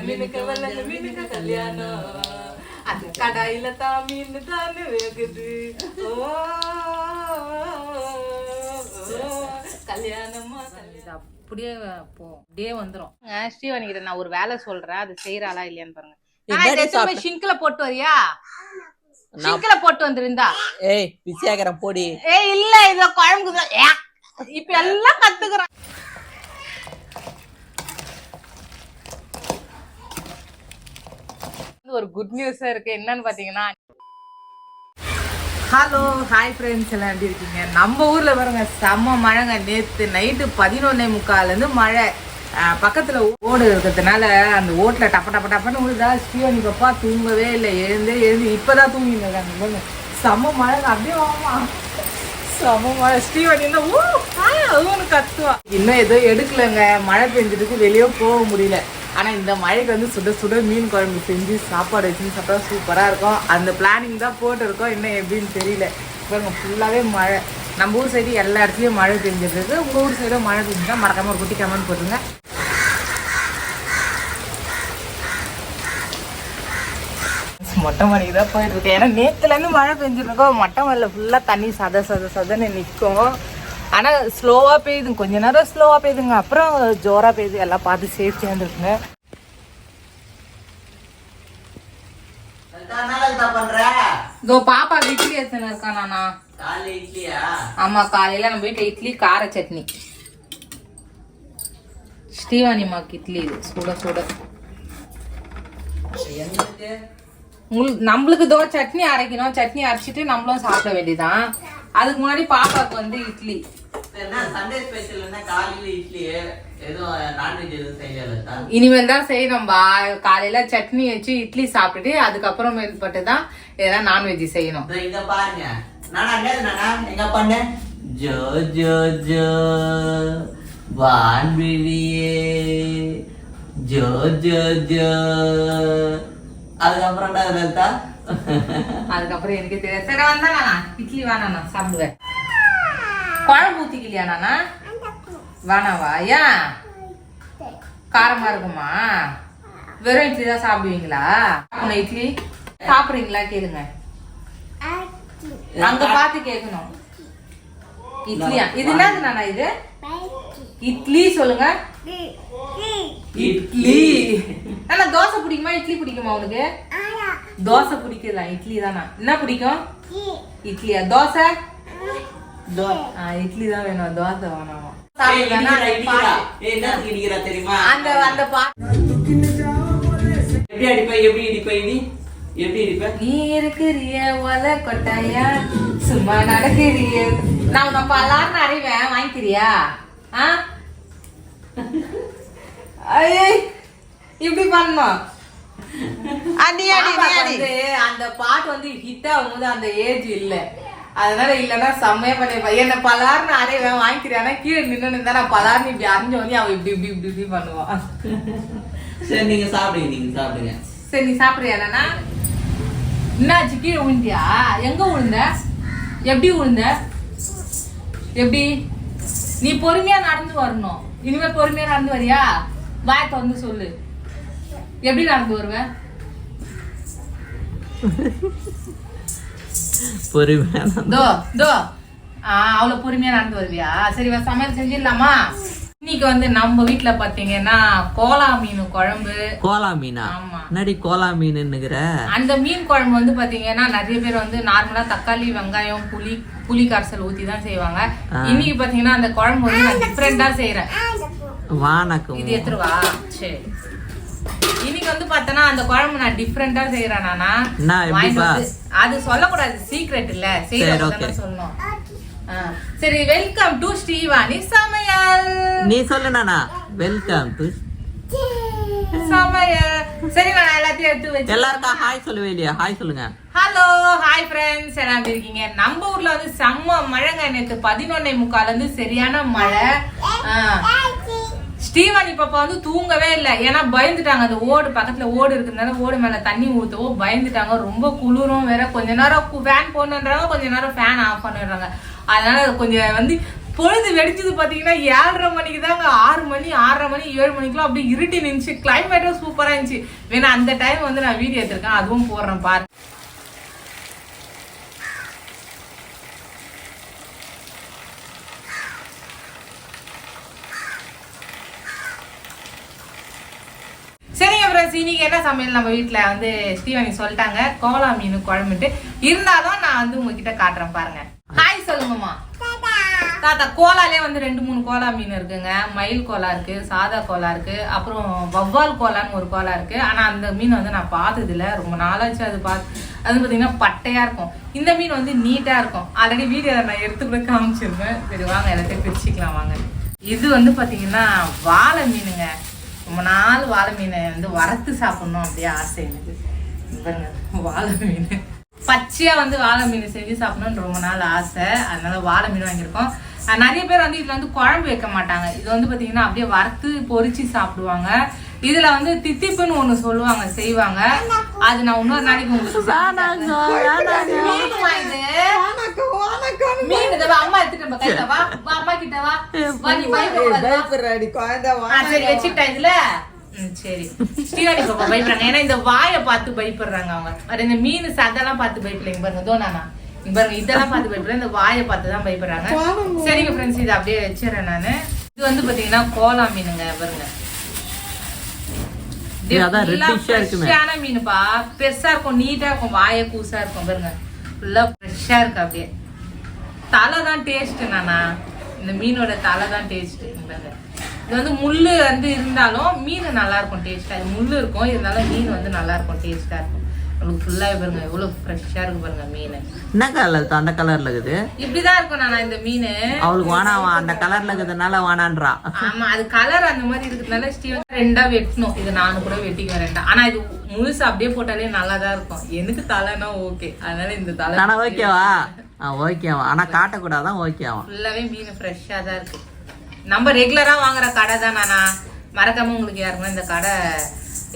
மீனுக்கு வெள்ளை மீனுக்கு கல்யாணம் அந்த கடாயில தான் மீன் தானே வேகுது ஓ, கல்யாணமா இது அப்படியே போ அப்படியே வந்துரும் ஸ்ரீவாணி கிட்ட நான் ஒரு வேலை சொல்றேன் அது செய்யறாளா இல்லையான்னு பாருங்க இதை சிங்க்ல போட்டு வரியா சிங்க்ல போட்டு வந்துருந்தா ஏய் பிஸியாக்கிறேன் போடி ஏய் இல்ல இதுல குழம்புக்கு இப்ப எல்லாம் கத்துக்கிறேன் ஒரு குட் நியூஸ் இருக்கு. என்னன்னு பாத்தீங்கன்னா ஹலோ ஹாய் ஃப்ரெண்ட்ஸ் எல்லாம் எப்படி இருக்கீங்க? நம்ம ஊர்ல பாருங்க செம்ம மழைங்க. நேத்து நைட்டு பதினொன்னே முக்கால இருந்து மழை. பக்கத்துல ஓடு இருக்கிறதுனால அந்த ஓட்டுல டப்ப டப்ப டப்பன்னு விழுதா ஸ்ரீவனி பப்பா தூங்கவே இல்லை. எழுந்தே எழுந்து இப்பதான் தூங்கிட்டு இருக்காங்க. செம்ம மழைங்க. அப்படியே ஆமா செம்ம மழை. ஸ்ரீவனி என்ன ஊ அதுவும் கத்துவா. இன்னும் ஏதோ எடுக்கலங்க. மழை பெஞ்சதுக்கு வெளியே போக முடியல. ஆனால் இந்த மழைக்கு வந்து சுட சுட மீன் குழம்பு செஞ்சு சாப்பாடு வச்சு சாப்பிட்டா சூப்பராக இருக்கும். அந்த பிளானிங் தான் போட்டிருக்கோம். இன்னும் எப்படின்னு தெரியல. இப்போ ஃபுல்லாகவே மழை. நம்ம ஊர் சைடு எல்லா இடத்துலையும் மழை பெஞ்சிருக்கு உங்கள் ஊர் சைடும் மழை பெஞ்சா மறக்காம ஒரு குட்டி கமெண்ட் போட்டுருங்க. மொட்டை மாடிக்கு தான் போயிட்டு இருக்கேன். ஏன்னா நேற்றுலேருந்து இருந்து மழை பெஞ்சிருக்கோம் மொட்டை மாடியில் ஃபுல்லாக தண்ணி சத சத சதன்னு நிற்கும் ஆனா ஸ்லோவா பெய்யுதுங்க கொஞ்ச நேரம் ஸ்லோவா பெய்யுதுங்க அப்புறம் ஜோரா பெய்யுது எல்லாம் பார்த்து சேஃப்டியா இருக்குங்க பண்ற? இதோ பாப்பா இட்லி எடுத்துன்னு இருக்கா நானா? காலைல இட்லியா? ஆமா காலையில நம்ம வீட்டுல இட்லி கார சட்னி. ஸ்ரீவாணிமாக்கு இட்லி இது. சுட சுட. உங்களுக்கு நம்மளுக்கு தோ சட்னி அரைக்கணும். சட்னி அரைச்சிட்டு நம்மளும் சாப்பிட வேண்டியதான் அதுக்கு முன்னாடி பாப்பாவுக்கு வந்து இட்லி. இனிமேல் தான் செய்யணும்பா காலையில சட்னி வச்சு இட்லி சாப்பிட்டுட்டு அதுக்கப்புறம் மேற்பட்டு தான் எதனா நான்வெஜ் செய்யணும். இதோ பாருங்க. எங்க பண்ண? ஜோ ஜோ ஜோ. வான்விழியே. ஜோ ஜோ ஜோ. அதுக்கப்புறம் அதுக்கப்புறம் எனக்கு தெரியாது. சரி வந்தா நானா. இட்லி வேணாம் நான் சாப்பிடுவேன். குழம்பு ஊத்திக்கலையா நானா வேணாவா ஏன் காரமா இருக்குமா? வெறும் இட்லி தான் சாப்பிடுவீங்களா? இட்லி. சாப்பிடுறீங்களா? கேளுங்க. அங்க பாத்து கேட்கணும். இட்லியா? இது என்னது நானா இது? இட்லி சொல்லுங்க. இட்லி. ஆனா தோசை பிடிக்குமா? இட்லி பிடிக்குமா உனக்கு தோசை பிடிக்குதா இட்லி தானா? என்ன பிடிக்கும்? இட்லியா? தோசை? இட்லி தான் வேணும். தோசை வேணாமா? தெரியுமா? அந்த அந்த பா எப்படி அடிப்ப எப்படி இடிப்ப இடி எப்படி இடிப்ப நீ இருக்கிறிய ஒல கொட்டாயா? சும்மா நடக்கிறிய. நான் உன்னை பல்லாருன்னு அறிவேன் வாங்கிக்கிறியா? ஆ? ஐயே இப்படி அடி அடி அந்த பாட்டு வந்து ஹிட் ஆகும்போது அந்த ஏஜ் இல்ல. அதனால இல்லன்னா செம்மையா பண்ணிருப்பா என்ன பலார்னு அரைவேன் வாங்கிக்கிறியானா கீழே நின்னு இருந்தா நான் பலார்னு இப்படி அரைஞ்ச உடனே அவன் இப்படி இப்படி இப்படி இப்படி பண்ணுவான். சரி நீங்க சாப்பிடுங்க நீங்க சாப்பிடுங்க. சரி நீ சாப்பிடுறியா என்னாச்சு கீழே விழுந்தியா? எங்க விழுந்த? எப்படி விழுந்த? எப்படி? நீ பொறுமையா நடந்து வரணும். இனிமே பொறுமையா நடந்து வரியா? வாய் திறந்து சொல்லு. எப்படி நடந்து வருவ? பொறுமையான தோ தோ. அவ்வளவு பொறுமையா நடந்து வருவியா? சரி சமையல் செஞ்சிடலாமா? இன்னைக்கு வந்து நம்ம வீட்ல பாத்தீங்கன்னா கோலா மீன் குழம்பு. கோலா மீனா? ஆமா. என்னடி கோலா மீனுங்கிற அந்த மீன் குழம்பு வந்து பாத்தீங்கன்னா நிறைய பேர் வந்து நார்மலா தக்காளி வெங்காயம் புளி புளி கரைசல் ஊத்தி தான் செய்வாங்க. இன்னைக்கு பாத்தீங்கன்னா அந்த குழம்பு வந்து நான் டிஃப்ரெண்டா செய்யறேன் வானக்கம். இது எடுத்துருவா சரி. இன்னைக்கு வந்து பார்த்தனா அந்த குழம்பு நான் டிஃப்ரெண்டா செய்யறேன் அது சொல்லக்கூடாது சீக்ரெட் இல்ல. தானே சொல்லணும். சரி வெல்கம் டு ஸ்ரீவாணி சமையல். நீ சொல்லு நானா. வெல்கம் டு சமையல். சரி நான் எல்லாத்தையும் எடுத்து வச்சு எல்லாருக்கும் ஹாய் சொல்லுவே இல்லையா? ஹாய் சொல்லுங்க. ஹலோ ஹாய் ஃப்ரெண்ட்ஸ் எல்லாம் இருக்கீங்க? நம்ம ஊர்ல வந்து செம்ம மழைங்க. நேற்று பதினொன்னே முக்கால் வந்து சரியான மழை. ஸ்ரீவாணி பாப்பா வந்து தூங்கவே இல்லை. ஏன்னா பயந்துட்டாங்க. அந்த ஓடு பக்கத்துல ஓடு இருக்கிறதுனால ஓடு மேல தண்ணி ஊத்தவோ பயந்துட்டாங்க. ரொம்ப குளிரும் வேற. கொஞ்ச நேரம் ஃபேன் போடணுன்றாங்க கொஞ்ச நேரம் ஃபேன் ஆஃப் பண்ணிடுறாங்க அதனால கொஞ்சம் வந்து பொழுது வெடிச்சது பார்த்தீங்கன்னா ஏழரை மணிக்கு தாங்க. ஆறு மணி ஆறரை மணி ஏழு மணிக்கெல்லாம் அப்படியே இருட்டி நின்றுச்சு கிளைமேட்டும் சூப்பராக இருந்துச்சு. வேணா அந்த டைம் வந்து நான் வீடியோ எடுத்திருக்கேன். அதுவும் போடுறேன் பாரு. அப்புறம் ஃப்ரெண்ட்ஸ் இன்னைக்கு என்ன சமையல்? நம்ம வீட்டில் வந்து ஸ்ரீவாணி சொல்லிட்டாங்க. கோலா மீன் குழம்புட்டு இருந்தாலும் நான் வந்து உங்ககிட்ட காட்டுறேன் பாருங்க. ஹாய் சொல்லுங்கம்மா. தாத்தா கோலாலே வந்து ரெண்டு மூணு கோலா மீன் இருக்குங்க. மயில் கோலா இருக்கு சாதா கோலா இருக்கு. அப்புறம் வவ்வால் கோலான்னு ஒரு கோலா இருக்கு. ஆனா அந்த மீன் வந்து நான் பார்த்ததில்ல. ரொம்ப நாளாச்சு அது பார்த்து அது பார்த்தீங்கன்னா பட்டையா இருக்கும். இந்த மீன் வந்து நீட்டா இருக்கும். ஆல்ரெடி வீடியோல நான் எடுத்து கூட காமிச்சிருந்தேன். சரி வாங்க எல்லாத்தையும் பிரிச்சுக்கலாம் வாங்க. இது வந்து பாத்தீங்கன்னா வாழை மீனுங்க. ரொம்ப நாள் வாழை மீனை வந்து வறுத்து சாப்பிடணும் அப்படியே ஆசை எனக்கு. பாருங்க வாழை மீன். பச்சையா வந்து வாழை மீன் செஞ்சு சாப்பிடணும்னு ரொம்ப நாள் ஆசை. அதனால வாழை மீன் வாங்கியிருக்கோம். நிறைய பேர் வந்து இதுல வந்து குழம்பு வைக்க மாட்டாங்க. இது வந்து பாத்தீங்கன்னா அப்படியே வறுத்து பொரிச்சு சாப்பிடுவாங்க. இதுல வந்து தித்திப்புன்னு ஒண்ணு சொல்லுவாங்க செய்வாங்க. அது நான் இன்னொரு நாளைக்கு உங்களுக்கு செஞ்சு தரேன். மீனுமா இது? மீன் அம்மா எடுத்துட்டு நம்ம கையில வா வா, அம்மா கிட்ட வா. வா நீ பயப்படக்கூடாது வா. ஆ, சரி வச்சுட்டா இதுல? ம், சரி. ஸ்ரீவாணி பாப்பா பயப்படுறாங்க. ஏன்னா இந்த வாயை பார்த்து பயப்படுறாங்க அவங்க. இந்த மீன் சதெல்லாம் பார்த்து பயப்படலைங்க. பாருங்க இங்க பாருங்க இதெல்லாம் பார்த்து பயப்படுறேன் இந்த வாயை பார்த்து தான் பயப்படுறாங்க. சரிங்க ஃப்ரெண்ட்ஸ் இதை அப்படியே வச்சிடறேன் நானு. இது வந்து பாத்தீங்கன்னா கோலா மீனுங்க பாருங்க. மீனுப்பா. பெருசா இருக்கும் நீட்டா இருக்கும் வாயை கூசா இருக்கும் பாருங்க. ஃபுல்லா ஃப்ரெஷ்ஷா இருக்கு அப்படியே. தலை தான் டேஸ்ட் நானா? இந்த மீனோட தலை தான் டேஸ்ட் இது வந்து முள்ளு வந்து இருந்தாலும் மீன் நல்லா இருக்கும் டேஸ்டா இது முள்ளு இருக்கும் இருந்தாலும் மீன் வந்து நல்லா இருக்கும். டேஸ்டா இருக்கும் உங்களுக்கு ஃபுல்லா பாருங்க எவ்வளவு ஃப்ரெஷ்ஷா இருக்கு பாருங்க மீன். என்ன கலர் அந்த கலர்ல இருக்குது? இப்படிதான் இருக்கும் நானா இந்த மீன். அவளுக்கு வானாவா அந்த கலர்ல இருக்கிறதுனால வானான்றா. ஆமா அது கலர் அந்த மாதிரி இருக்கிறதுனால ஸ்டீவன் ரெண்டா வெட்டணும். இது நானும் கூட வெட்டிக்குவேன் ரெண்டா. ஆனா இது முழுசு அப்படியே போட்டாலே நல்லா தான் இருக்கும். எனக்கு தலைனா ஓகே அதனால இந்த தலை ஆனா ஓகேவா ஆ ஓகேவா ஆனா காட்டக்கூடாதான் ஓகேவா ஃபுல்லாவே மீன் ஃப்ரெஷ்ஷா தான் இருக்கு. நம்ம ரெகுலரா வாங்குற கடை தான் நானா. மறக்காம உங்களுக்கு யாருக்குன்னா இந்த கடை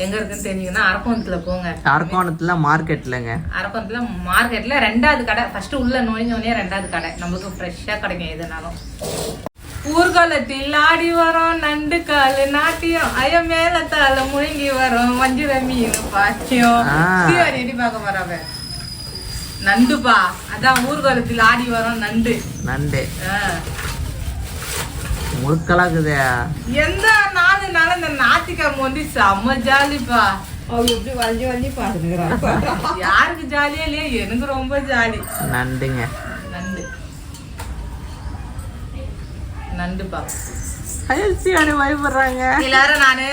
எங்க இருக்குன்னு தெரிஞ்சீங்கன்னா அரக்கோணத்துல போங்க. அரக்கோணத்துல மார்க்கெட்லங்க. அரக்கோணத்துல மார்க்கெட்ல ரெண்டாவது கடை. ஃபர்ஸ்ட் உள்ள நுழைஞ்ச உடனே ரெண்டாவது கடை. நம்மளுக்கு ஃப்ரெஷ்ஷா கிடைக்கும் எதுனாலும். ஊர்காலத்தில் ஆடி வரோம் நண்டு காலு நாட்டியம். அய மேல தாள முழுங்கி வரோம் வஞ்சிர மீன் பாக்கியம். பார்க்க போறாங்க நண்டுப்பா. அதான் ஊர்காலத்தில் ஆடி வரோம் நண்டு. நண்டு. முழுக்கலாக்குது எந்த நாலு நாள் இந்த ஞாயிற்றுக்கிழமை வந்து செம்ம ஜாலிப்பா. யாருக்கு ஜாலியா இல்லையா எனக்கு ரொம்ப ஜாலி. நண்டுங்க. நண்டு. நண்டுப்பா. பயப்படுறாங்க. எல்லாரும் நானு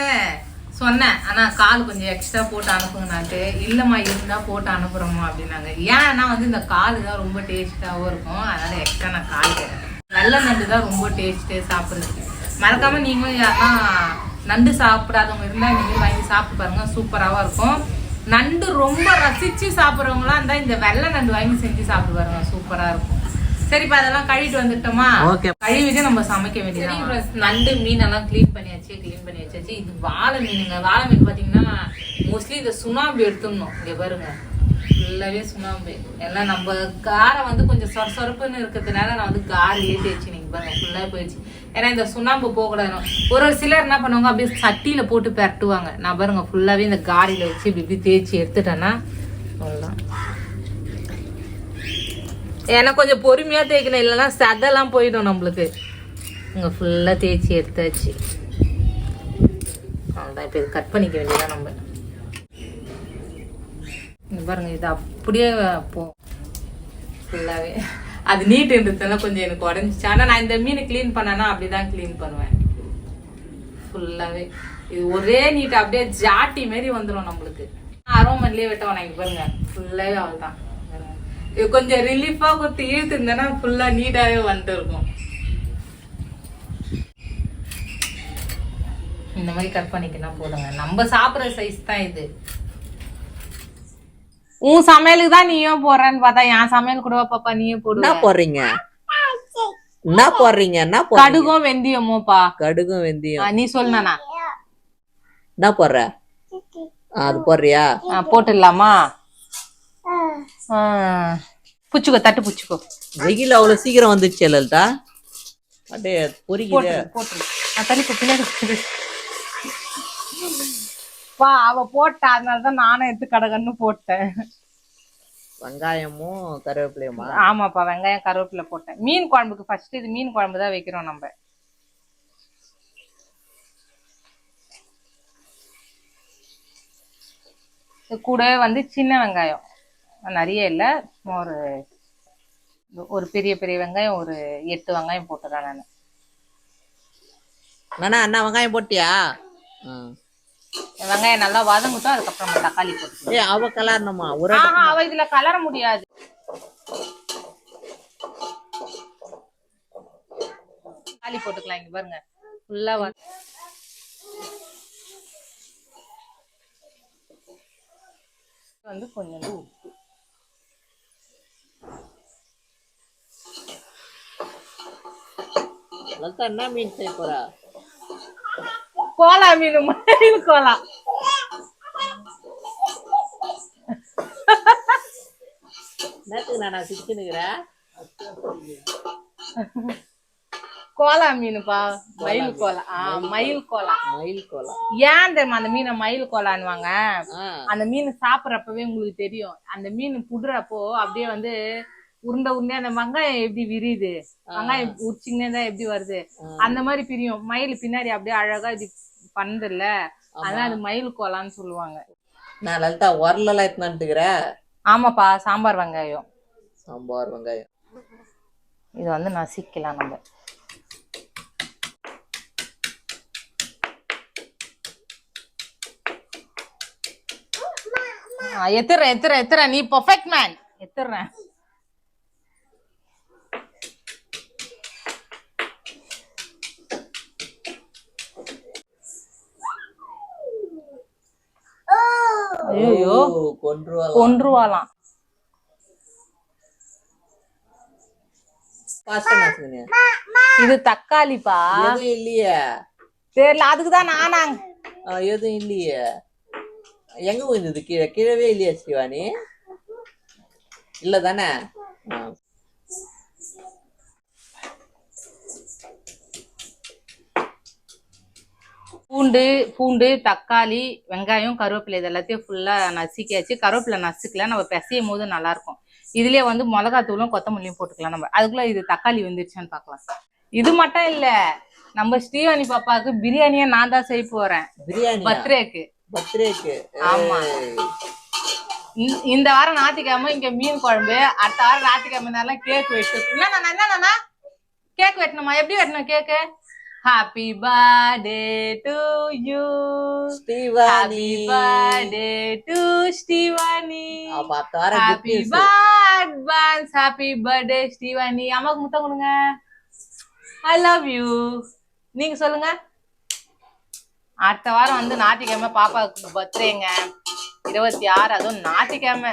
சொன்னேன். ஆனால் கால் கொஞ்சம் எக்ஸ்ட்ரா போட்டு அனுப்புங்கனாட்டு இல்லைம்மா இருந்தால் போட்டு அனுப்புகிறோமா அப்படின்னாங்க. ஏன்னா வந்து இந்த கால் தான் ரொம்ப டேஸ்ட்டாகவும் இருக்கும். அதனால் எக்ஸ்ட்ரா நான் கால் கேட்டேன். வெள்ளை நண்டு தான் ரொம்ப டேஸ்ட்டு சாப்பிட்றதுக்கு. மறக்காமல் நீங்களும் யாருன்னா நண்டு சாப்பிடாதவங்க இருந்தால் இந்த வாங்கி சாப்பிட்டு பாருங்க. சூப்பராகவும் இருக்கும். நண்டு ரொம்ப ரசித்து சாப்பிட்றவங்களாம் இருந்தால் இந்த வெள்ளை நண்டு வாங்கி செஞ்சு சாப்பிட்டு பாருங்க. சூப்பராக இருக்கும். சரிப்பா அதெல்லாம் கழுவிட்டு வந்துட்டோமா? ஓகே. கழுவிட்டு நம்ம சமைக்க வேண்டியது நண்டு மீன் எல்லாம் க்ளீன் பண்ணியாச்சு க்ளீன் பண்ணி வச்சாச்சு. இது வாழை மீனுங்க. வாழை மீன் பாத்தீங்கன்னா மோஸ்ட்லி இந்த சுண்ணாம்பு எடுத்துடணும். இங்க பாருங்க. ஃபுல்லாவே சுண்ணாம்பு. எல்லாம் நம்ம காரம் வந்து கொஞ்சம் சொர சொரப்புன்னு இருக்கிறதுனால நான் வந்து காரம் ஏற்றி வச்சு நீங்க பாருங்க ஃபுல்லா போயிடுச்சு. ஏன்னா இந்த சுண்ணாம்பு போகக்கூடாது. ஒரு ஒரு சிலர் என்ன பண்ணுவாங்க அப்படியே சட்டியில போட்டு பெரட்டுவாங்க. நான் பாருங்க ஃபுல்லாவே இந்த காடியில வச்சு இப்படி இப்படி தேய்ச்சி எடுத்துட்டேன்னா அவ்வளோதான் ஏன்னா கொஞ்சம் பொறுமையாக தேய்க்கணும் இல்லைன்னா சதெல்லாம் போயிடும் நம்மளுக்கு. இங்கே ஃபுல்லாக தேய்ச்சி எடுத்தாச்சு. அவ்வளோதான் இப்போ இது கட் பண்ணிக்க வேண்டியதான் நம்ம. இங்கே பாருங்கள் இது அப்படியே போ ஃபுல்லாகவே அது நீட்டுன்றதுனால கொஞ்சம் எனக்கு உடஞ்சிச்சு. ஆனால் நான் இந்த மீன் க்ளீன் பண்ணேன்னா அப்படி தான் க்ளீன் பண்ணுவேன் ஃபுல்லாகவே இது ஒரே நீட் அப்படியே ஜாட்டி மாரி வந்துடும் நம்மளுக்கு. அரோமன்லேயே விட்டோம் நான் இங்கே பாருங்க. ஃபுல்லாகவே அவ்வளோதான் கொஞ்சம் ரிலீஃபா குத்தி இழுத்து இருந்தேன்னா ஃபுல்லா நீட்டாவே வந்துட்டு இருக்கும் இந்த மாதிரி கட் பண்ணிக்கினா போதுங்க. நம்ம சாப்பிடுற சைஸ் தான் இது. உன் சமையலுக்கு தான் நீயும் போடுறேன்னு பார்த்தா என் சமையல் கூட பாப்பா நீயே என்ன போடுவ போடுறீங்க? என்ன போடுறீங்க? என்ன கடுகும் வெந்தயமோப்பா கடுகும் வெந்தயம். நீ சொல்லுனா என்ன போடுற? ஆ, அது போடுறியா? போட்டுடலாமா. புச்சுக்கோ தட்டு புச்சுக்கோ. வெயில் அவ்வளவு சீக்கிரம் வந்துச்சு லலிதா. அப்படியே பொரிக்குது போட்டு போட்டு நான் தள்ளி போ, பின்னாடி. வா அவ போட்டா அதனால தான் நானும் எடுத்து கடகன்னு போட்டேன். வெங்காயமும் கருவேப்பிலையுமா? ஆமாப்பா வெங்காயம் கருவேப்பிலை போட்டேன். மீன் குழம்புக்கு ஃபர்ஸ்ட் இது மீன் குழம்பு தான் வைக்கிறோம் நம்ம. இது கூட வந்து சின்ன வெங்காயம். நிறைய இல்லை. ஒரு ஒரு பெரிய பெரிய வெங்காயம் ஒரு எட்டு வெங்காயம் போட்டுறேன் நான். நானா அண்ணா வெங்காயம் போட்டியா. வெங்காயம் நல்லா வதங்கட்டும் அதுக்கப்புறம் தக்காளி போட்டுக்கலாம். ஏய் அவ கலரணுமா? ஒரு அவ இதுல கலர முடியாது. தக்காளி போட்டுக்கலாம் இங்க பாருங்க. ஃபுல்லா வந்து கொஞ்சம் உப்பு. லலிதா என்ன மீன் செய்ய போறா? கோலா மீன் மயில் கோலா. நேத்துக்கு நான் சிக்கினுக்கிறேன். கோலா மீனுப்பா. மயில் கோலா. ஆ மயில் கோலா. மயில் கோலம் ஏன் தெரியுமா அந்த மீனை மயில் கோலான்னுவாங்க? அந்த மீன் சாப்பிட்றப்பவே உங்களுக்கு தெரியும். அந்த மீன் புடுறப்போ அப்படியே வந்து உருண்டை உருண்டையா அந்த வெங்காயம் எப்படி விரியுது? வெங்காயம் உரிச்சிங்கன்னே தான் எப்படி வருது? அந்த மாதிரி பிரியும். மயில் பின்னாடி அப்படியே அழகா இது பண்ணுதுல்ல அதான் அது மயில் கோலான்னு சொல்லுவாங்க. நான் லலிதா உரலாம் எத்தனான்ட்டுக்கிற ஆமாப்பா சாம்பார் வெங்காயம். சாம்பார் வெங்காயம். இது வந்து நசிக்கலாம் நம்ம. எத்துறேன் எத்துறேன் எத்துறேன். நீ பர்ஃபெக்ட் மேன் எத்துறேன். ஐயோ கொன்றுவாலாம் இது தக்காளிப்பா. இல்லையே. தெரியல அதுக்குதான் நானாங்க. எதுவும் இல்லையே. எங்க விழுந்தது? கீழே கீழவே இல்லையா சிவானி? இல்ல தானே. பூண்டு பூண்டு தக்காளி வெங்காயம் கருவேப்பிலை இது எல்லாத்தையும் ஃபுல்லா நசுக்கியாச்சு. கருவேப்பிலை நசுக்கல. நம்ம பிசையும் போது நல்லா இருக்கும் இதுலயே வந்து மிளகாத்தூளும் கொத்தமல்லியும் போட்டுக்கலாம் நம்ம. அதுக்குள்ள இது தக்காளி வந்துருச்சான்னு பார்க்கலாம் இது மட்டும் இல்ல நம்ம ஸ்ரீவாணி பாப்பாவுக்கு பிரியாணியை நான் தான் செய்ய போறேன். பிரியாணி பர்த்டேக்கு. பர்த்டேக்கு. இந்த- வாரம் ஞாயிற்றுக்கிழமை இங்க மீன் குழம்பு அடுத்த வாரம் ஞாயிற்றுக்கிழமை நேரம் கேக் வெட்டு. என்ன என்ன கேக் வெட்டணுமா? எப்படி வெட்டணும் cake happy birthday to you happy birthday to வாரம் happy. Advance happy birthday Srivani. அம்மாக்கு முத்தம் கொடுங்க. ஐ லவ் யூ நீங்க சொல்லுங்க. அடுத்த வாரம் வந்து ஞாயிற்றுக்கிழமை பாப்பாவுக்கு பர்த்டேங்க இருபத்தி ஆறு அதுவும் ஞாயிற்றுக்கிழமை.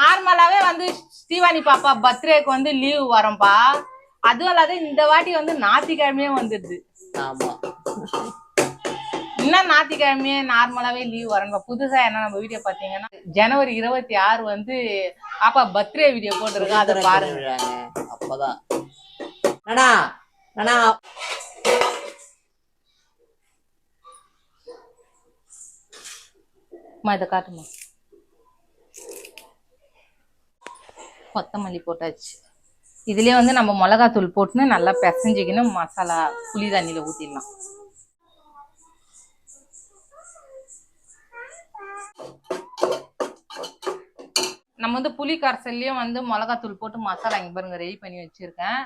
நார்மலாவே வந்து ஸ்ரீவாணி பாப்பா பர்த்டேக்கு வந்து லீவ் வரும்பா. அதுவும் இல்லாத இந்த வாட்டி வந்து ஞாயிற்றுக்கிழமையே வந்துடுது. ஆமா. இன்னும் ஞாயிற்றுக்கிழமையே நார்மலாவே லீவ் வரணும் புதுசா என்ன நம்ம வீடியோ பாத்தீங்கன்னா ஜனவரி இருபத்தி ஆறு வந்து பாப்பா பர்த்டே வீடியோ போட்டிருக்கோம் அதை பாருங்க. அப்பதான். நானா நானா. அம்மா இதை காட்டுமா? கொத்தமல்லி போட்டாச்சு. இதுலேயே வந்து நம்ம மிளகாத்தூள் போட்டுன்னு நல்லா பிசைஞ்சிக்கணும் மசாலா புளி தண்ணியில் ஊற்றிடலாம் நம்ம வந்து புளி கரைசல்லையும் வந்து மிளகாத்தூள் போட்டு மசாலா இங்க பாருங்க ரெடி பண்ணி வச்சுருக்கேன்.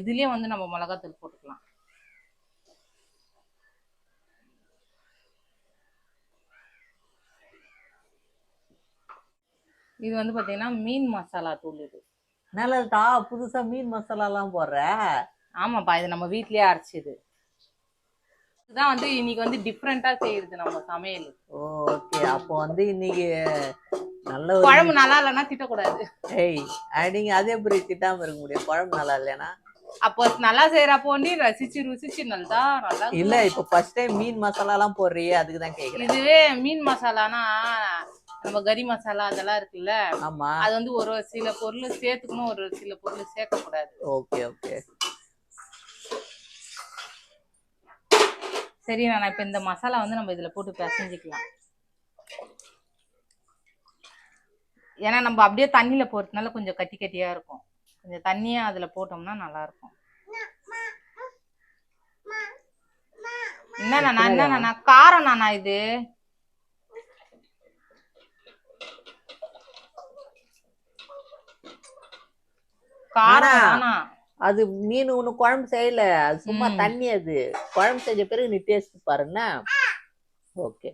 இதுலேயும் வந்து நம்ம மிளகாத்தூள் போட்டுக்கலாம். இது வந்து பாத்தீங்கன்னா மீன் மசாலா தூள் இது. நல்லதா புதுசா மீன் மசாலா எல்லாம் போடுற? ஆமாப்பா இது நம்ம வீட்லயே அரைச்சது. இதுதான் வந்து இன்னைக்கு வந்து டிஃப்ரெண்டா செய்யுது நம்ம சமையல். ஓகே அப்போ வந்து இன்னைக்கு நல்ல குழம்பு நல்லா இல்லைன்னா திட்டக்கூடாது. ஏய் நீங்க அதே எப்படி திட்டாம இருக்க முடியும் குழம்பு நல்லா இல்லைன்னா? அப்போ நல்லா செய்யறப்போண்டி ரசிச்சு ருசிச்சு நல்லா நல்லா இல்ல இப்ப ஃபர்ஸ்ட் டைம் மீன் மசாலா எல்லாம் போடுறியே அதுக்கு தான் கேக்குறேன். இதுவே மீன் மசாலானா நம்ம கறி மசாலா அதெல்லாம் இருக்குல்ல ஆமா. அது வந்து ஒரு சில பொருள் சேர்த்துக்கணும் ஒரு சில பொருள் சேர்க்க கூடாது ஓகே ஓகே. சரி நான் இப்ப இந்த மசாலா வந்து நம்ம இதுல போட்டு பிசைஞ்சுக்கலாம். ஏன்னா நம்ம அப்படியே தண்ணியில போறதுனால கொஞ்சம் கட்டி கட்டியா இருக்கும். கொஞ்சம் தண்ணியா அதுல போட்டோம்னா நல்லா இருக்கும் என்னண்ணா என்னண்ணா காரம் நானா இது? காரம் அது மீன் ஒண்ணு குழம்பு செய்யல. அது சும்மா தண்ணி அது. குழம்பு செஞ்ச பிறகு நீ டேஸ்ட் பாருன்னா ஓகே.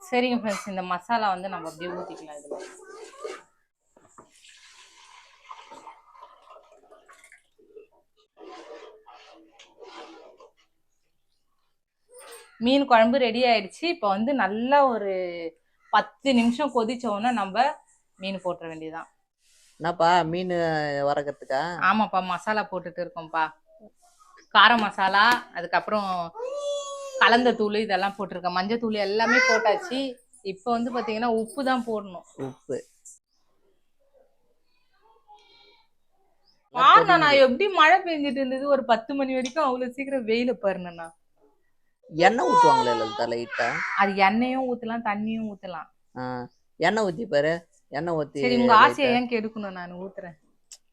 சரிங்க ஃப்ரெண்ட்ஸ் இந்த மசாலா வந்து நம்ம அப்படியே ஊற்றிக்கலாம் இதில். மீன் குழம்பு ரெடி ஆயிடுச்சு. இப்போ வந்து நல்லா ஒரு பத்து நிமிஷம் கொதிச்ச உடனே நம்ம மீன் போட்டுற வேண்டியதுதான். என்னப்பா மீன் வறக்கிறதுக்கா? ஆமாப்பா மசாலா போட்டுட்டு இருக்கோம்ப்பா. கார மசாலா அதுக்கப்புறம் கலந்த தூள் இதெல்லாம் போட்டிருக்கேன். மஞ்சள் தூள் எல்லாமே போட்டாச்சு. இப்போ வந்து பாத்தீங்கன்னா உப்பு தான் போடணும். உப்பு. பாருண்ணா நான் எப்படி மழை பெஞ்சிட்டு இருந்தது? ஒரு பத்து மணி வரைக்கும் அவ்வளவு சீக்கிரம் வெயில பாருண்ணா எண்ணெய் ஊற்றுவாங்களே லலிதா லைட்டா? அது எண்ணெயும் ஊத்தலாம் தண்ணியும் ஊத்தலாம். எண்ணெய் ஊத்தி பாரு. எண்ணெய் ஊத்தி சரி உங்க ஆசையை ஏன் கெடுக்கணும்? நான் ஊத்துறேன்.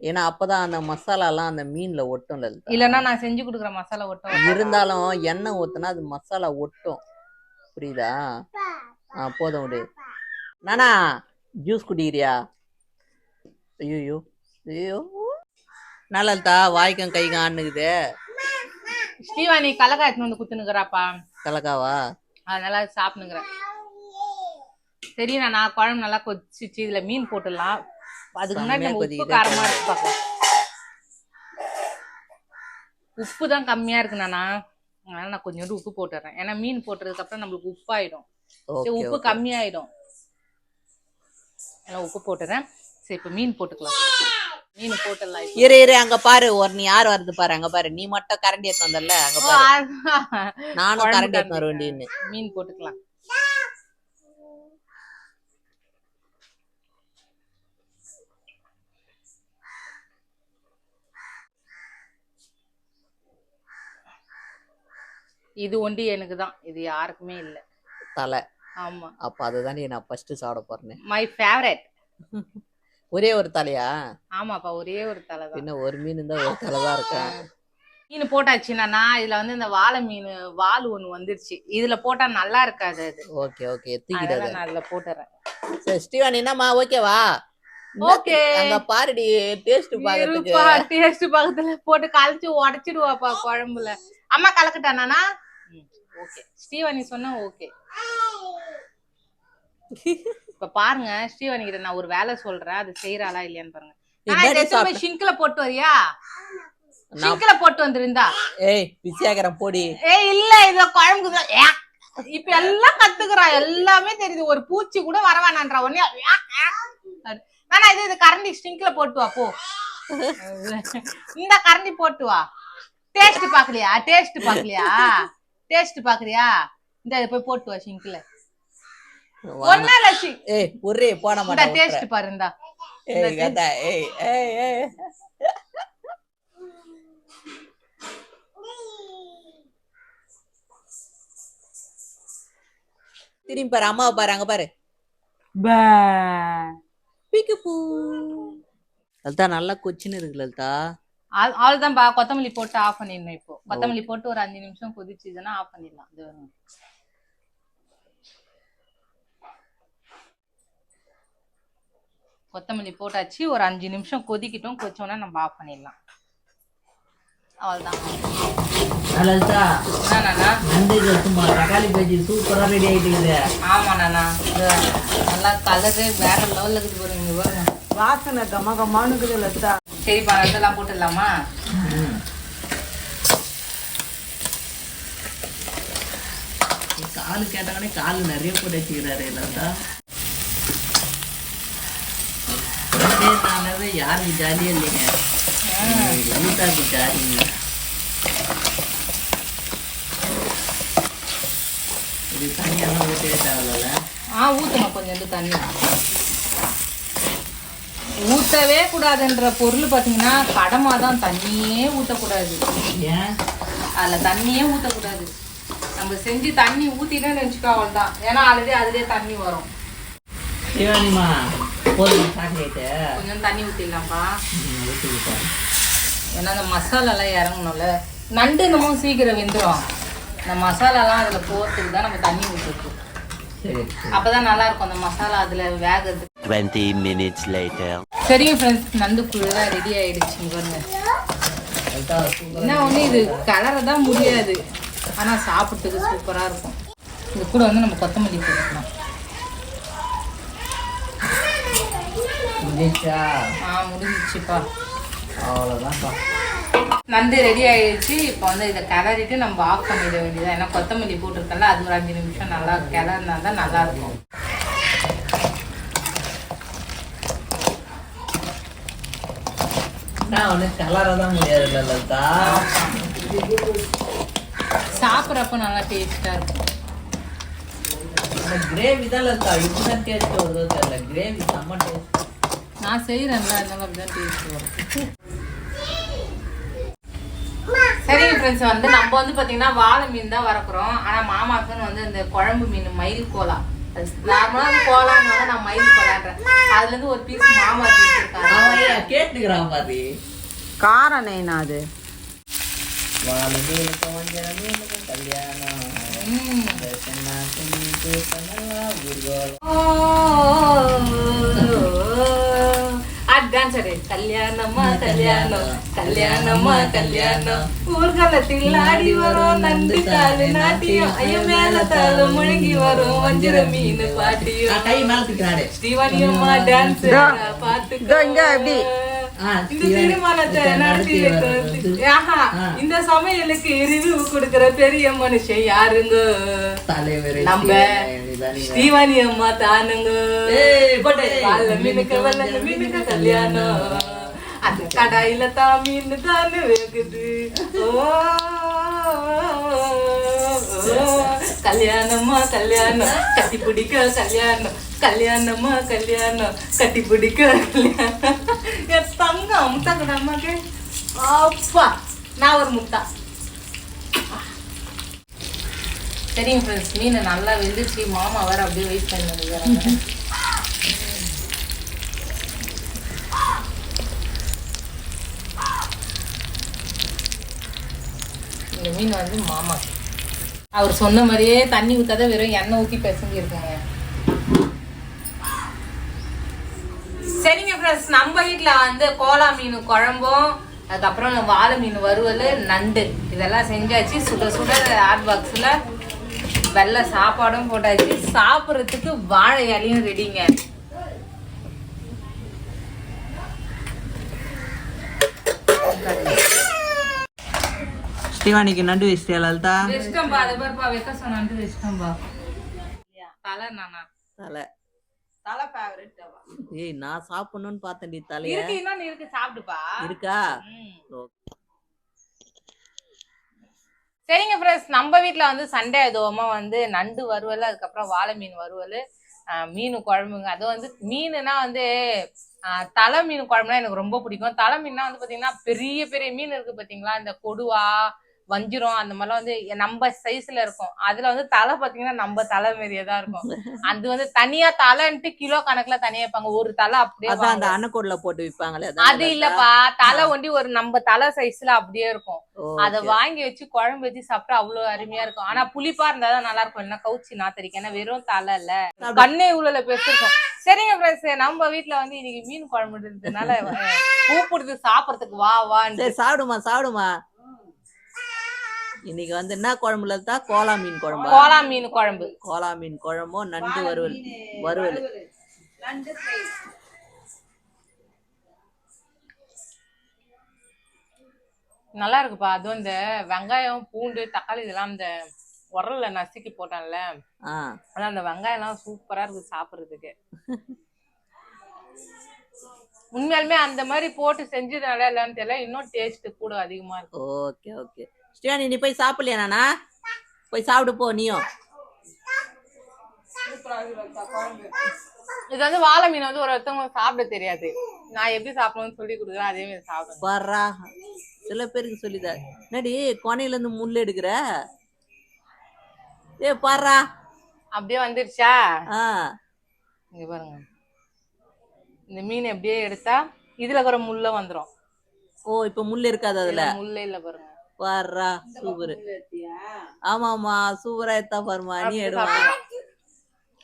ஏன்னா அப்பதான் அந்த மசாலாலாம் அந்த மீன்ல ஒட்டும் லலிதா. இல்லன்னா நான் செஞ்சு கொடுக்குற மசாலா ஒட்டும். இருந்தாலும் எண்ணெய் ஊத்துனா அது மசாலா ஒட்டும். புரியுதா? ஆ போதும் விடு. நானா ஜூஸ் குடிக்கிறியா? ஐயோ ஐயோ நல்லதா வாய்க்கும் கைக்கும் ஆண்ணுக்குது ஸ்ரீவாணி கலக்கா எடுத்துன்னு வந்து குத்துனுக்குறாப்பா. கலக்காவா? அதனால சாப்பிடுங்கிறேன். சரி நான் குழம்பு நல்லா கொதிச்சிச்சு. இதுல மீன் போட்டுடலாம். அதுக்கு முன்னாடி நம்ம உப்பு. காரமா இருக்கு பார்க்கலாம் உப்பு தான் கம்மியா இருக்கு நானா. அதனால நான் கொஞ்சோண்டு உப்பு போட்டுறேன். ஏன்னா மீன் போட்டதுக்கு அப்புறம் நம்மளுக்கு உப்பாயிடும். உப்பு கம்மியாயிடும். அதனால உப்பு போட்டுறேன். சரி இப்ப மீன் போட்டுக்கலாம். மீன் போட்டுடலாம். இரு இரு அங்க பாரு. ஒரு நீ யார் வருது பாரு அங்க பாரு. நீ மட்டும் கரண்டி எடுத்து வந்தல அங்க பாரு. நானும் கரண்டி எடுத்து வர. வேண்டியன்னு மீன் போட்டுக்கலாம். இது ஒண்டி எனக்கு தான். இது யாருக்குமே இல்ல. தலை. ஆமா. அப்ப அதுதாண்டி நான் ஃபர்ஸ்ட் சாப்பிட போறேன். மை ஃபேவரட் ஒரே ஒரு தலையா? ஆமாப்பா ஒரே ஒரு தலை தான். பின்ன ஒரு மீன் தான் ஒரு தலை தான் இருக்கும் மீன் போட்டாச்சுன்னா இதுல வந்து இந்த வாழை மீன் வால் ஒண்ணு வந்துருச்சு. இதுல போட்டா நல்லா இருக்காது அது. Okay okay. தூக்கிடாத நான் அதுல போட்டுறேன். சரி ஸ்டீவன் என்னம்மா? ஓகேவா Okay. அங்க பாருடி டேஸ்ட் பாக்கிறதுக்கு. டேஸ்ட் பக்கத்துல போட்டு கழிச்சு உடைச்சிடுவாப்பா குழம்புல. அம்மா கலக்கட்டானா ஓகே ஸ்ரீவாணி சொன்னா ஓகே இப்ப பாருங்க ஸ்ரீவாணி கிட்ட நான் ஒரு வேலை சொல்றேன். அது செய்யறாளா இல்லையான்னு பாருங்க. ஆனா, ஷிங்க்ல போட்டு வரியா? ஷிங்க்ல போட்டு வந்துருந்தா? ஏய் பிஸியாக்கிறேன் போடி. ஏய் இல்ல இத குழம்புக்கு இப்ப எல்லாம் கத்துக்கிறா. எல்லாமே தெரியுது. ஒரு பூச்சி கூட வரவேணான்றா உடனே. வேணா இது இது கரண்டி ஸ்டிங்க்ல போட்டு வா போ. இந்த கரண்டி போட்டு வா. டேஸ்ட் பாக்கலையா டேஸ்ட் பாக்கலையா டேஸ்ட் பாக்குறியா? இந்த இதை போய் போட்டு வா ஷிங்க்ல ஒன்னா ஷி- ஏய் ஒரே போட இந்த மாட்டேன் டேஸ்ட் பாரு இந்தா. ஏய் கதா ஏய் ஏய் ஏய். திரும்பி பாரு அம்மாவை பாரு அங்க பாரு. பிக்கு லலிதா நல்லா கொச்சின்னு இருக்கு லலிதா. அவ்வ- அவ்வளவுதான்பா கொத்தமல்லி போட்டு ஆஃப் பண்ணிடணும் இப்போ. கொத்தமல்லி போட்டு ஒரு அஞ்சு நிமிஷம் கொதிச்சுதுன்னா ஆஃப் பண்ணிடலாம். இது. கொத்தமல்லி போட்டாச்சு. ஒரு அஞ்சு நிமிஷம் கொதிக்கிட்டோம். கொதிச்சோன்னா நம்ம ஆஃப் பண்ணிடலாம். நல்லா கலரு வேற லெவல்ல இருக்குது பாருங்க வாசனை கம கமானுக்குது லத்தா சரிப்பா இதெல்லாம் போட்டுடலாமா? காலு கேட்டாங்கன்னே காலு நிறைய போட்டு வச்சுக்கிறாரு லலிதா நாளாவே யாருக்கு ஜாலியே இல்லைங்க. லலிதாக்கு ஜாலிங்க. இது தனியெல்லாம் ஊற்றவே தேவையில்ல. ஆ ஊத்துமா கொஞ்சோண்டு தண்ணி ஊத்தவே கூடாதுன்ற பொருள் பாத்தீங்கன்னா கடமா தான் தண்ணியே ஊத்தக்கூடாது. ஏன்? அதுல தண்ணியே ஊத்தக்கூடாது. நம்ம செஞ்சு தண்ணி ஊற்றினேன்னு வச்சுக்கோ அவ்வளோதான் ஏன்னா ஆல்ரெடி அதுலேயே தண்ணி வரும். சிவானிமா போதும் சாக்லேட்டு கொஞ்சம் தண்ணி ஊற்றிடலாம்ப்பா ஊற்றிக்கிட்டேன் ஏன்னா அந்த மசாலாலாம் இறங்கணும்ல. நண்டு இன்னமும் சீக்கிரம் வெந்துடும் இந்த மசாலாலாம் அதில் போகிறதுக்கு தான் நம்ம தண்ணி ஊற்றிருக்கோம் சரி. அப்போ தான் நல்லாயிருக்கும் அந்த மசாலா அதில் வேகிறது. 20 minutes later. சரிங்க ஃப்ரெண்ட்ஸ் நண்டுக்குள்ளே ரெடி ஆயிடுச்சு பாருங்க என்ன ஒன்று இது கலரை தான் முடியாது. ஆனால் சாப்பிட்றதுக்கு சூப்பராக இருக்கும். இது கூட வந்து நம்ம கொத்தமல்லி போட்டுக்கலாம். முடிஞ்சா ஆ முடிஞ்சிச்சுப்பா. அவ்வளோதான்ப்பா நண்டு ரெடி ஆயிடுச்சு. இப்போ வந்து இதை கிளறிட்டு நம்ம ஆஃப் பண்ணிட வேண்டியது ஏன்னா கொத்தமல்லி போட்டிருக்கல அது ஒரு அஞ்சு நிமிஷம் நல்லா கிளறினா தான் நல்லா இருக்கும் நான் ஒன்று கலர தான் முடியாது இல்லை லலிதா சாப்பிட்றப்ப நல்லா டேஸ்ட்டாக இருக்கும். கிரேவி தான் லலிதா இப்படி டேஸ்ட் வருதோ தெரியல. கிரேவி செம்ம டேஸ்ட் நான் செய்கிறேன்ல அதனால அப்படிதான் டேஸ்ட் வரும். சரிங்க ஃப்ரெண்ட்ஸ் வந்து நம்ம வந்து பார்த்தீங்கன்னா வாழை மீன் தான் வறக்குறோம் ஆனால் மாமாக்குன்னு வந்து இந்த குழம்பு மீன் மயில் கோலா. நார்மலாக கோலான்னு நான் மயில் கோலான்றேன். அதுலேருந்து ஒரு பீஸ் மாமா அவன் கேட்டுக்கிறான் பாதி காரம் நைனா அது? வாழ மீனுக்கு கல்யாணம். அட்வான்ஸரு கல்யாணமா கல்யாணம் கல்யாணமா கல்யாணம் ஊர்காலத்தில் ஆடி வரும் நண்டு காலு நாட்டியம் ஐய மேல தாள முழுங்கி வரும் வஞ்சிர மீன் பாட்டியும் ஆ, கை மேல தூக்கிறாரு ஸ்ரீவாணியம்மா டான்ஸ் பாத்து இங்க எப்படி? ஆ, இந்த திருமணத்தை நடத்தி. இந்த சமையலுக்கு ரிவ்யூ கொடுக்கிற பெரிய மனுஷன் யாருங்க தலைவர் நம்ம. ஸ்ரீவாணி அம்மா தானுங்க மீனுக்கு கல்யாணம் அந்த கடாயில தான் மீன் தானே வேகுது கல்யாணமா கல்யாணம் கட்டி பிடிக்க கல்யாணம் கல்யாணமா கல்யாணம் கட்டி பிடிக்க கல்யாணம் என் தங்கம் முட்டா கூட அம்மாக்கு அப்பா நான் ஒரு முட்டா சரிங்க ஃப்ரெண்ட்ஸ் மீன் நல்லா வெந்துச்சு மாமா வர அப்படியே வெயிட் பண்ணி இந்த மீன் வந்து மாமா. அவர் சொன்ன மாதிரியே தண்ணி ஊற்றாத வெறும் எண்ணெய் ஊற்றி பிசைஞ்சு இருக்குங்க சரிங்க ஃப்ரெண்ட்ஸ் நம்ம வீட்டில் வந்து கோலா மீன் குழம்பும் அதுக்கப்புறம் வாழை மீன் வறுவல் நண்டு. இதெல்லாம் செஞ்சாச்சு. சுட சுட ஹாட் பாக்ஸில் வெள்ளை சாப்பாடும் போட்டாச்சு. சாப்பிட்றதுக்கு வாழை இலையும் ரெடிங்க ஸ்ரீவாணிக்கு நண்டு வச்சிட்டியா லலிதா? அதை பாருப்பா வைக்க தலை நானா? தலை. தலை ஃபேவரட் ஏய் நான் சாப்பிடணும்னு பார்த்தேன்டி தலைய. இருக்கு இன்னொன்னு இருக்கு சாப்பிடுப்பா. இருக்கா ம். ஓ, சரிங்க ஃப்ரெண்ட்ஸ் நம்ம வீட்டில் வந்து சண்டே அதுவுமா வந்து நண்டு வறுவல் அதுக்கப்புறம் வாழை மீன் வறுவல் ஆஹ் மீன் குழம்புங்க. அது வந்து மீனுனா வந்து ஆஹ் தலை மீன் குழம்புனா எனக்கு ரொம்ப பிடிக்கும். தலை மீன்னா வந்து பார்த்தீங்கன்னா பெரிய பெரிய மீன் இருக்கு பார்த்தீங்களா இந்த கொடுவா வஞ்சிரம். அந்த மாதிரிலாம் வந்து நம்ம சைஸ்ல இருக்கும். அதுல வந்து தலை பார்த்தீங்கன்னா நம்ம தலை மாரியே தான் இருக்கும். அது வந்து தனியா தலைன்ட்டு கிலோ கணக்குல தனியா வைப்பாங்க. ஒரு தலை அப்படியே அதான் அந்த. அன்னக்கூடல போட்டு விற்பாங்களே அது இல்லப்பா. தலை. ஒண்டி ஒரு நம்ம தலை சைஸ்ல அப்படியே இருக்கும். அத வாங்கி வச்சு குழம்பு வச்சு சாப்பிட்டா அவ்வளவு அருமையா இருக்கும். ஆனா புளிப்பா இருந்தாதான் நல்லா இருக்கும். என்ன கவுச்சி நாத்தரிக்க ஏன்னா வெறும் தலை இல்ல. கண்ணே இவ்வளவு பெருசிருக்கும் சரிங்க ஃப்ரெண்ட்ஸ் நம்ம வீட்ல வந்து இன்னைக்கு மீன் குழம்பு இருந்ததுனால கூப்பிடுது சாப்பிடறதுக்கு வா சரி சாப்பிடுமா சாப்பிடுமா? இன்னைக்கு வந்து என்ன குழம்புல தான் கோலா மீன் குழம்பா? கோலா மீன் குழம்பு. கோலா மீன் குழம்பும் நண்டு வறுவல். வறுவல். நல்லா இருக்குப்பா. அதுவும் இந்த வெங்காயம் பூண்டு தக்காளி இதெல்லாம் இந்த உரல்ல நசுக்கி போட்டான்ல. ஆனா அந்த வெங்காயம் எல்லாம் சூப்பரா இருக்கு சாப்பிடுறதுக்கு. உண்மையாலுமே அந்த மாதிரி போட்டு செஞ்சதுனால இல்லைன்னு தெரியல. இன்னும் டேஸ்ட் கூட அதிகமா இருக்கு. Okay okay. ஸ்ரீவாணி நீ போய் சாப்பிடலையா நானா? போய் சாப்பிடு போ நீயும் இது வந்து வாழை மீன் வந்து ஒரு ஒருத்தவங்க சாப்பிட தெரியாது. நான் எப்படி சாப்பிடணும்னு சொல்லி கொடுக்குறேன் அதே மாதிரி சாப்பிடுங்க வர்றா. சில பேருக்கு சொல்லிதா. என்னடி கொனையில இருந்து முள் எடுக்கிற? ஏ பாருடா அப்படியே வந்துருச்சா? ஆ. இங்க பாருங்க. இந்த மீன் அப்படியே எடுத்தா இதுல இருக்கிற முள்ள வந்துரும். ஓ இப்ப முள் இருக்காது அதுல? முள்ளே இல்ல பாருங்க. பாருடா சூப்பர் ஆமா ஆமா சூப்பரா எடுத்தா பாருமா நீ எடுவா.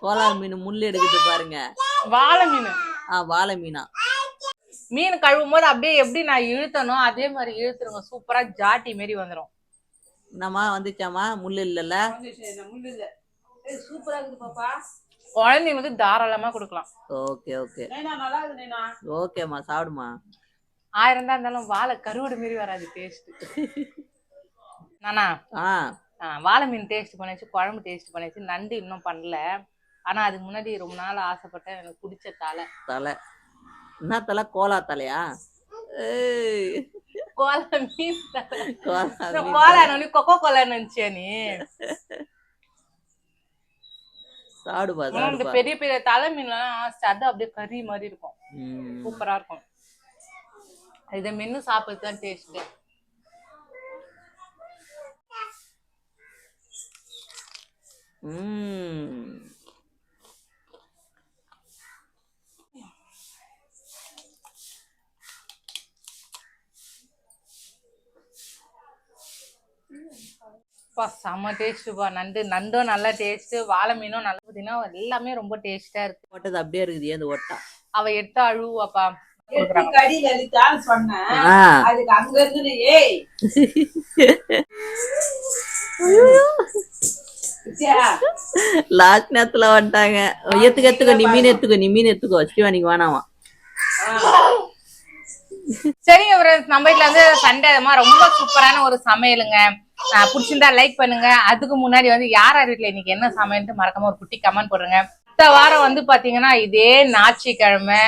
கோலார் மீன் முள் எடுக்குது பாருங்க. வாழை மீன். ஆ வாழை மீனா. மீன் கழுவும் போது அப்படியே எப்படி நான் இழுத்தனோ அதே மாதிரி இழுத்துருங்க. சூப்பரா ஜாட்டி மாரி வந்துரும். என்னம்மா வந்துச்சாமா முள் இல்லல்ல? குழந்தைங்களுக்கு தாராளமா கொடுக்கலாம். Okay okay. ஓகேம்மா சாப்பிடுமா. ஆயிரம் தான் இருந்தாலும் வாழை கருவாடு மாரி வராது டேஸ்ட் நானா? வாழை மீன் டேஸ்ட் பண்ணிச்சு குழம்பு டேஸ்ட் பண்ணிச்சு நண்டு இன்னும் பண்ணல. ஆனா அதுக்கு முன்னாடி ரொம்ப நாள் ஆசைப்பட்டேன் எனக்கு பிடிச்ச தலை. தலை. என்ன தலை? கோலா தலையா? கோலா மீன் கோலா கொக்கோ கோலா நினைச்சியா நீ? சாப்பிடுப்பா பெரிய பெரிய தலை மீன்லாம் சதை அப்படியே கறி மாதிரி இருக்கும். சூப்பரா இருக்கும். இதை மென்னு சாப்பிட்டு தான் டேஸ்ட் ம் பா செம்ம டேஸ்ட்டுப்பா நண்டு நண்டும் நல்ல டேஸ்ட் வாழை மீனும் நல்லா பார்த்தீங்கன்னா எல்லாமே ரொம்ப டேஸ்டா இருக்கு. போட்டது அப்படியே இருக்குது இந்த ஒட்டா. அவ எடுத்து அழுவாப்பா கடி லலிதான்னு சொன்னேன். அதுக்கு அங்க இருந்து ஏய். லாஸ்ட் நேரத்துல வந்துட்டாங்க. எத்துக்க எத்துக்கோ நீ மீன் எத்துக்கோ நீ மீன் எத்துக்கோ ஸ்ரீவாணிக்கு வேணாமா சரிங்க ஒரு நம்ம வீட்ல வந்து சண்டே ரொம்ப சூப்பரான ஒரு சமையலுங்க. பிடிச்சிருந்தா லைக் பண்ணுங்க. அதுக்கு முன்னாடி வந்து யார் யார் வீட்ல இன்னைக்கு என்ன சமையல்னு மறக்காம ஒரு குட்டி கமெண்ட் போடுங்க. அடுத்த வாரம் வந்து பாத்தீங்கன்னா இதே ஞாயிற்றுக்கிழமை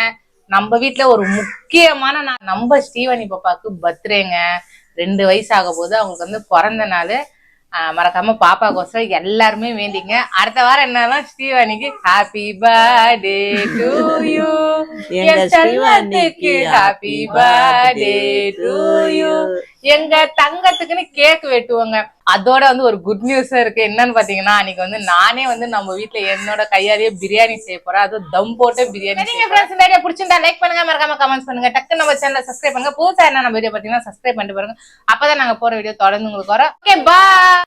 நம்ம வீட்ல ஒரு முக்கியமான நான் நம்ம ஸ்ரீவனி பாப்பாக்கு பர்த்டேங்க ரெண்டு வயசு ஆக போது அவங்களுக்கு வந்து பிறந்த நாள். மறக்காம பாப்பாக்கோசரம் எல்லாருமே வேண்டிங்க. அடுத்த வாரம் என்னன்னா ஸ்ரீவாணிக்கு ஹாப்பி பர்த்டே டு யூ எங்க ஸ்ரீவாணிக்கு ஹாப்பி பர்த்டே டு யூ எங்க தங்கத்துக்குன்னு கேக் வெட்டுவாங்க. அதோட வந்து ஒரு குட் நியூஸ் இருக்கு. என்னன்னு பாத்தீங்கன்னா அன்னைக்கு வந்து நானே வந்து நம்ம வீட்ல என்னோட கையாலேயே பிரியாணி செய்ய போறேன். அதுவும் தம் போட்டு பிரியாணி ஃப்ரெண்ட்ஸ் நிறைய பிடிச்சிருந்தா லைக் பண்ணுங்க. மறக்காம கமெண்ட்ஸ் பண்ணுங்க. டக்கு நம்ம சேனலை சப்ஸ்கிரைப் பண்ணுங்க. புதுசா என்ன நம்ம வீடியோ பாத்தீங்கன்னா சப்ஸ்கிரைப் பண்ணிட்டு பாருங்க. அப்பதான் நாங்க போற வீடியோ தொடர்ந்து உங்களுக்கு வரோம். ஓகே பா